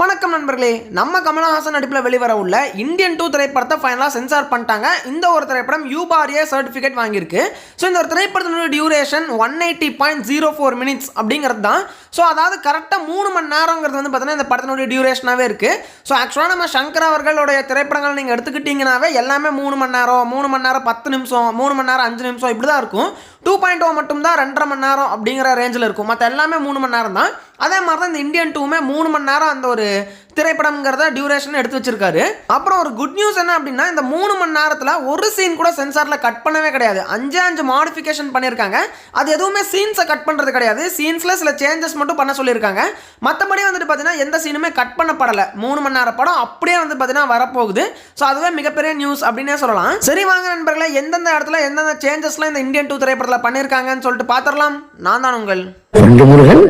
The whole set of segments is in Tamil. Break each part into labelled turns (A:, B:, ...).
A: வணக்கம் நண்பர்களே நம்ம கமலஹாசன் நடிப்பில் வெளிவர உள்ள இந்தியன் டூ திரைப்படத்தை ஃபைனலாக சென்சார் பண்ணிட்டாங்க. இந்த ஒரு திரைப்படம் யூபாரியா சர்டிஃபிகேட் வாங்கியிருக்கு. ஸோ இந்த ஒரு திரைப்படத்தினுடைய duration one eighty point zero four minutes அப்படிங்கிறது தான் ஸோ அதாவது கரெக்டாக மூணு மணி நேரங்கிறது வந்து பார்த்தீங்கன்னா இந்த படத்தினுடைய டியூரேஷனாகவே இருக்குது ஸோ ஆக்சுவலாக நம்ம சங்கர் அவர்களுடைய திரைப்படங்கள் நீங்கள் எடுத்துக்கிட்டிங்கனாவே எல்லாமே மூணு மணி நேரம் மூணு மணி நேரம் பத்து நிமிஷம் மூணு மணி நேரம் அஞ்சு நிமிஷம் இப்படி தான் இருக்கும். டூ பாயிண்ட் ஓ oh மட்டும் தான் ரெண்டரை மணி நேரம் அப்படிங்கிற ரேஞ்சில் இருக்கும். மற்ற எல்லாமே மூணு மணி நேரம் தான் அதே மாதிரி தான் இந்த இந்தியன் டூவுமே மூணு மணி நேரம் அந்த ஒரு திரைப்படம்ங்கிறத டியூரேஷன் எடுத்து வச்சிருக்காரு. அப்புறம் ஒரு குட் நியூஸ் என்ன அப்படின்னா இந்த மூணு மணி நேரத்தில் ஒரு சீன் கூட சென்சாரில் கட் பண்ணவே கிடையாது. அஞ்சு அஞ்சு மாடிஃபிகேஷன் பண்ணியிருக்காங்க. அது எதுவுமே சீன்ஸை கட் பண்ணுறது கிடையாது. சீன்ஸில் சில சேஞ்சஸ் மட்டும் பண்ண சொல்லியிருக்காங்க. மற்றபடி வந்துட்டு பார்த்தீங்கன்னா எந்த சீனுமே கட் பண்ணப்படலை. மூணு மணி நேரம் படம் அப்படியே வந்து பார்த்தீங்கன்னா வரப்போகுது. ஸோ அதுவே மிகப்பெரிய நியூஸ் அப்படின்னே சொல்லலாம். சரி வாங்க நண்பர்களே எந்தெந்த இடத்துல எந்தெந்த சேஞ்சஸ்லாம் இந்த இந்தியன் டூ திரைப்படத்தில் பண்ணியிருக்காங்கன்னு சொல்லிட்டு பார்த்துடலாம் நான் தான் உங்கள்
B: ரெண்டு Murugan.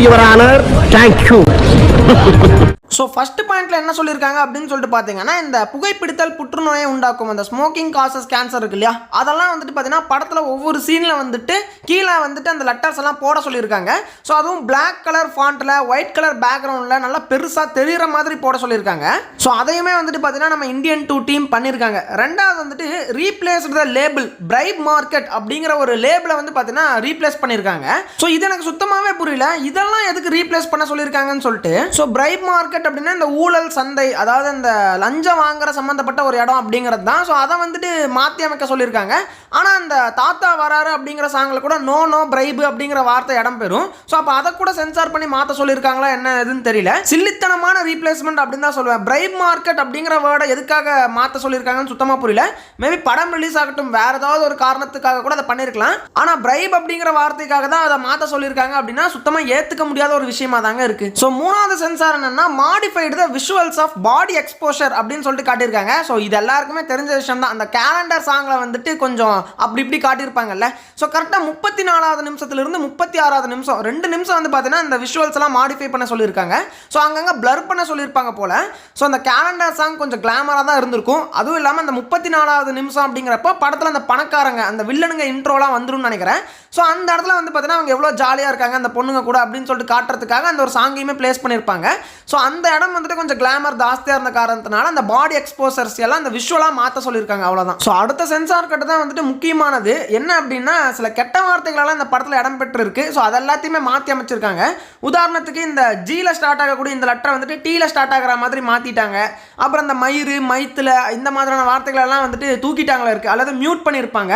B: Your Honor. Thank you.
A: So first பாயிண்டில் என்ன சொல்லியிருக்காங்க அப்படின்னு சொல்லிட்டு பார்த்தீங்கன்னா இந்த புகைப்பிடித்தல் புற்றுநோயை உண்டாக்கும் அந்த ஸ்மோக்கிங் காசஸ் கேன்சர் இருக்கு இல்லையா? அதெல்லாம் வந்துட்டு பார்த்தீங்கன்னா படத்தில் ஒவ்வொரு சீனில் வந்துட்டு கீழே வந்துட்டு அந்த லெட்டர்ஸ் எல்லாம் போட சொல்லியிருக்காங்க. ஸோ அதுவும் பிளாக் கலர் ஃபாண்ட்டில் ஒயிட் கலர் பேக்ரவுண்டில் நல்லா பெருசாக தெரிகிற மாதிரி போட சொல்லியிருக்காங்க. ஸோ அதையுமே வந்துட்டு பார்த்தீங்கன்னா நம்ம இந்தியன் டூ டீம் பண்ணியிருக்காங்க. ரெண்டாவது வந்துட்டு ரீப்ளேஸ் த லேபிள் பிரைப் மார்க்கெட் அப்படிங்கிற ஒரு லேபிளை வந்து பார்த்தீங்கன்னா ரீப்ளேஸ் பண்ணியிருக்காங்க. ஸோ இது எனக்கு சுத்தமாகவே புரியல. இதெல்லாம் எதுக்கு ரீப்ளேஸ் பண்ண சொல்லியிருக்காங்கன்னு சொல்லிட்டு ஸோ பிரைப் மார்க்கெட் அப்படின்னா இந்த ஊழல் சந்தை அதாவது இந்த லஞ்சம் வாங்குற சம்மந்தப்பட்ட ஒரு இடம் அப்படிங்கிறது தான். ஸோ அதை வந்துட்டு மாற்றி அமைக்க சொல்லியிருக்காங்க. ஆனால் அந்த தாத்தா வராரு அப்படிங்கிற சாங்கில் கூட நோ நோ பிரைபு அப்படிங்கிற வார்த்தை இடம் பெறும். ஸோ அப்போ அதை கூட சென்சார் பண்ணி மாற்ற சொல்லியிருக்காங்களா என்ன எதுன்னு தெரியல. சில்லித்தனமான ரீப்ளேஸ்மெண்ட் அப்படின்னு தான் சொல்லுவேன். பிரைப் மார்க்கெட் அப்படிங்கிற வேர்டை எதுக்காக மாற்ற சொல்லியிருக்காங்கன்னு சுத்தமாக புரியல. மேபி படம் ரிலீஸ் ஆகட்டும். வேற ஏதாவது ஒரு காரணத்துக்காக கூட அதை பண்ணியிருக்கலாம். ஆனால் பிரைப் அப்படிங்கிற வார்த்தைக்காக தான் அதை மாற்ற சொல்லியிருக்காங்க அப்படின்னா சுத்தமாக ஏற்றுக்க முடியாத ஒரு விஷயமா தாங்க இருக்கு. ஸோ மூணாவது சென்சார் என்னன்னா modified the visuals of body exposure அப்படின்னு சொல்லிட்டு காட்டியிருக்காங்க. ஸோ இது எல்லாருக்குமே தெரிஞ்ச விஷயம் தான் அந்த கேலண்டர் சாங்கில் வந்துட்டு கொஞ்சம் அப்படி இப்படி காட்டியிருப்பாங்கல்ல. ஸோ கரெக்டாக முப்பத்தி நாலாவது நிமிஷத்துலேருந்து முப்பத்தி ஆறாவது நிமிஷம் ரெண்டு நிமிஷம் வந்து பார்த்தீங்கன்னா இந்த விஷுவல்ஸ்லாம் மாடிஃபை பண்ண சொல்லியிருக்காங்க. ஸோ அங்கங்கே ப்ளர் பண்ண சொல்லியிருப்பாங்க போல. ஸோ அந்த கேலண்டர் சாங் கொஞ்சம் கிளாமராக தான் இருந்திருக்கும். அதுவும் இல்லாமல் அந்த முப்பத்தி நாலாவது நிமிஷம் அப்படிங்கிறப்ப படத்தில் அந்த பணக்காரங்க அந்த வில்லனுங்க இன்ட்ரோலாம் வந்துடும் நினைக்கிறேன். ஸோ அந்த இடத்துல வந்து பார்த்தீங்கன்னா அவங்க எவ்வளோ ஜாலியாக இருக்காங்க அந்த பொண்ணுங்க கூட அப்படின்னு சொல்லிட்டு காட்டுறதுக்காக அந்த ஒரு சாங்கையுமே ப்ளேஸ் பண்ணியிருப்பாங்க. ஸோ அந்த இடம் வந்துட்டு கொஞ்சம் கிளாமர் ஜாஸ்தியாக இருந்த காரணத்தினால அந்த பாடி எக்ஸ்போசர்ஸ் எல்லாம் அந்த விஷுவலாக மாற்ற சொல்லியிருக்காங்க அவ்வளோதான் ஸோ அடுத்த சென்சார் கட்டு தான் வந்துட்டு முக்கியமானது. என்ன அப்படின்னா சில கெட்ட வார்த்தைகளெல்லாம் இந்த படத்தில் இடம் பெற்றிருக்கு. ஸோ அது எல்லாத்தையுமே மாற்றி அமைச்சிருக்காங்க. உதாரணத்துக்கு இந்த ஜியில் ஸ்டார்ட் ஆகக்கூடிய இந்த லெட்டரை வந்துட்டு டீயில் ஸ்டார்ட் ஆகிற மாதிரி மாற்றிட்டாங்க அப்புறம் இந்த மயிறு மைத்தில் இந்த மாதிரியான வார்த்தைகளெல்லாம் வந்துட்டு தூக்கிட்டாங்களா இருக்குது அல்லது மியூட் பண்ணியிருப்பாங்க.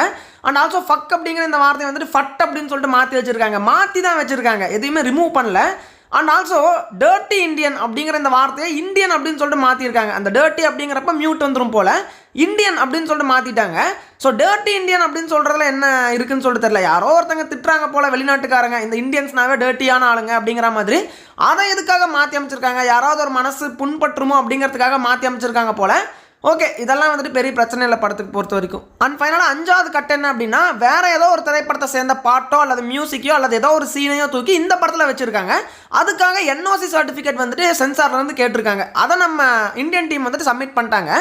A: அண்ட் ஆல்சோ ஃபக் அப்படிங்கிற இந்த வார்த்தையை வந்துட்டு ஃபட் அப்படின்னு சொல்லிட்டு மாற்றி வச்சுருக்காங்க. மாற்றி தான் வச்சுருக்காங்க. எதையுமே ரிமூவ் பண்ணல. அண்ட் ஆல்சோ டர்ட்டி இந்தியன் அப்படிங்கிற இந்த வார்த்தையை இந்தியன் அப்படின்னு சொல்லிட்டு மாற்றிருக்காங்க அந்த டர்ட்டி அப்படிங்கிறப்ப மியூட் வந்துடும் போல. இந்தியன் அப்படின்னு சொல்லிட்டு மாற்றிட்டாங்க ஸோ டர்ட்டி இந்தியன் அப்படின்னு சொல்கிறதுல என்ன இருக்குன்னு சொல்லிட்டு தெரியல. யாரோ ஒருத்தங்க திட்டுறாங்க போல வெளிநாட்டுக்காரங்க. இந்த இந்தியன்ஸ்னாவே டர்ட்டியான ஆளுங்க அப்படிங்கிற மாதிரி. அதை எதுக்காக மாற்றி அமைச்சிருக்காங்க? யாராவது ஒரு மனசு புண்பற்றுமோ அப்படிங்கிறதுக்காக மாற்றி அமைச்சிருக்காங்க போல. ஓகே இதெல்லாம் வந்துட்டு பெரிய பிரச்சனை இல்லை படத்துக்கு பொறுத்த வரைக்கும். அண்ட் ஃபைனலாக அஞ்சாவது கட் என்ன அப்படின்னா வேற ஏதோ ஒரு திரைப்படத்தை சேர்ந்த பாட்டோ அல்லது மியூசிக்கையோ அல்லது ஏதோ ஒரு சீனையோ தூக்கி இந்த படத்தில் வச்சிருக்காங்க. அதுக்காக என்ஓசி சர்டிஃபிகேட் வந்துட்டு சென்சார்லேருந்து கேட்டிருக்காங்க. அதை நம்ம இந்தியன் டீம் வந்துட்டு சப்மிட் பண்ணிட்டாங்க.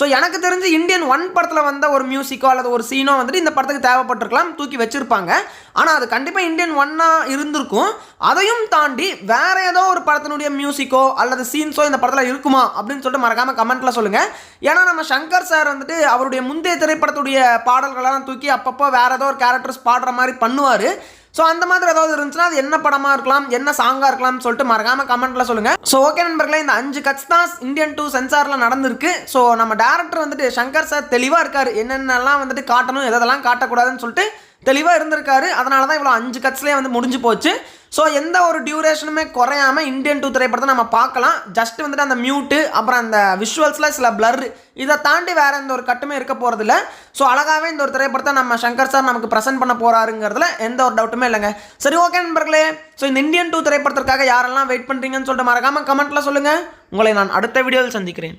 A: ஸோ எனக்கு தெரிஞ்சு இந்தியன் ஒன் படத்தில் வந்த ஒரு மியூசிக்கோ அல்லது ஒரு சீனோ வந்துட்டு இந்த படத்துக்கு தேவைப்பட்டிருக்கலாம் தூக்கி வச்சிருப்பாங்க. ஆனால் அது கண்டிப்பாக இந்தியன் ஒன்னாக இருந்திருக்கும். அதையும் தாண்டி வேற ஏதோ ஒரு படத்தினுடைய மியூசிக்கோ அல்லது சீன்ஸோ இந்த படத்தில் இருக்குமா அப்படின்னு சொல்லிட்டு மறக்காம கமெண்ட்ல சொல்லுங்க. ஏன்னா நம்ம சங்கர் சார் வந்துட்டு அவருடைய முந்தைய திரைப்படத்துடைய பாடல்களெல்லாம் தூக்கி அப்பப்போ வேற ஏதோ ஒரு கேரக்டர்ஸ் பாடுற மாதிரி பண்ணுவார். ஸோ அந்த மாதிரி ஏதாவது இருந்துச்சுன்னா அது என்ன படமாக இருக்கலாம் என்ன சாங்காக இருக்கலாம்னு சொல்லிட்டு மறக்காம கமெண்ட்ல சொல்லுங்க. ஸோ ஓகே நண்பர்களே இந்த அஞ்சு கட்ஸ் தான் இந்தியன் டூ சென்சாரில் நடந்திருக்கு. ஸோ நம்ம டேரக்டர் வந்துட்டு சங்கர் சார் தெளிவாக இருக்கார். என்னென்னலாம் வந்துட்டு காட்டணும் எதெல்லாம் காட்டக்கூடாதுன்னு சொல்லிட்டு தெளிவாக இருந்திருக்காரு. அதனால தான் இவ்வளோ அஞ்சு கட்ஸ்லேயே வந்து முடிஞ்சு போச்சு. ஸோ எந்த ஒரு டியூரேஷனுமே குறையாம இந்தியன் டூ திரைப்படத்தை நம்ம பார்க்கலாம். ஜஸ்ட் வந்துட்டு அந்த மியூட்டு அப்புறம் அந்த விஷுவல்ஸில் சில பிளர் இதை தாண்டி வேறு எந்த ஒரு கட்டுமே இருக்க போகிறதில்ல ஸோ அழகாகவே இந்த ஒரு திரைப்படத்தை நம்ம சங்கர் சார் நமக்கு ப்ரெசென்ட் பண்ண போகிறாருங்கிறதுல எந்த ஒரு டவுட்டுமே இல்லைங்க. சரி ஓகே நண்பர்களே. ஸோ இந்த இந்தியன் டூ திரைப்படத்திற்காக யாரெல்லாம் வெயிட் பண்ணுறீங்கன்னு சொல்லிட்டு மறக்காமல் கமெண்ட்டில் சொல்லுங்கள் உங்களை நான் அடுத்த வீடியோவில் சந்திக்கிறேன்.